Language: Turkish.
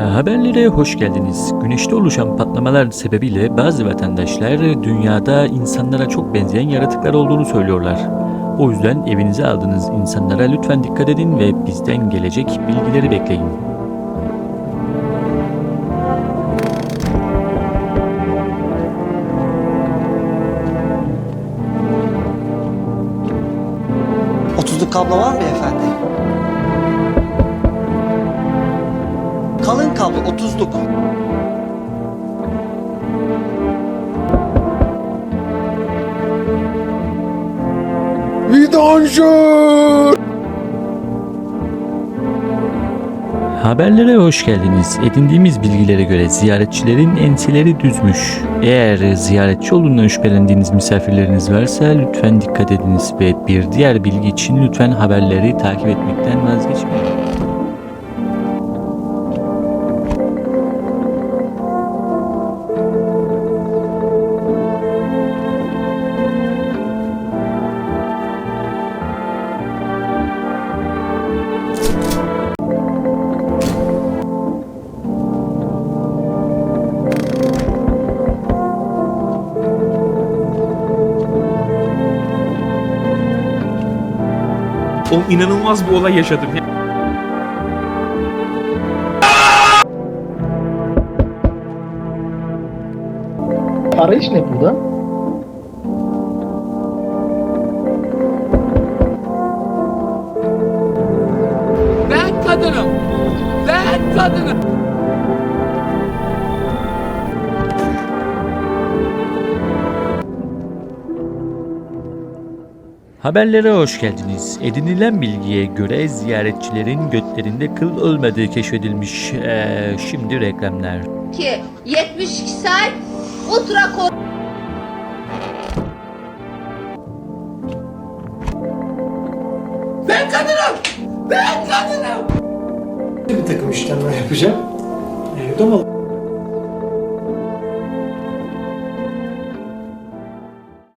Haberlere hoş geldiniz. Güneşte oluşan patlamalar sebebiyle bazı vatandaşlar dünyada insanlara çok benzeyen yaratıklar olduğunu söylüyorlar. O yüzden evinize aldığınız insanlara lütfen dikkat edin ve bizden gelecek bilgileri bekleyin. Otuzluk kablo var mı efendi? Otuzluk. Vidanjör! Haberlere hoş geldiniz. Edindiğimiz bilgilere göre ziyaretçilerin enseleri düzmüş. Eğer ziyaretçi olduğundan şüphelendiğiniz misafirleriniz varsa lütfen dikkat ediniz ve bir diğer bilgi için lütfen haberleri takip etmekten vazgeçmeyin. Oğlum inanılmaz bir olay yaşadım ya. Arayış ne burada? Ben kadınım. Ben kadınım. Haberlere hoş geldiniz. Edinilen bilgiye göre ziyaretçilerin götlerinde kıl olmadığı keşfedilmiş. Ee, şimdi reklamlar. ki 72 saat ultra kor Ben kadınım. Ben kadınım. bir takım işlemler yapacağım. Ee, domalı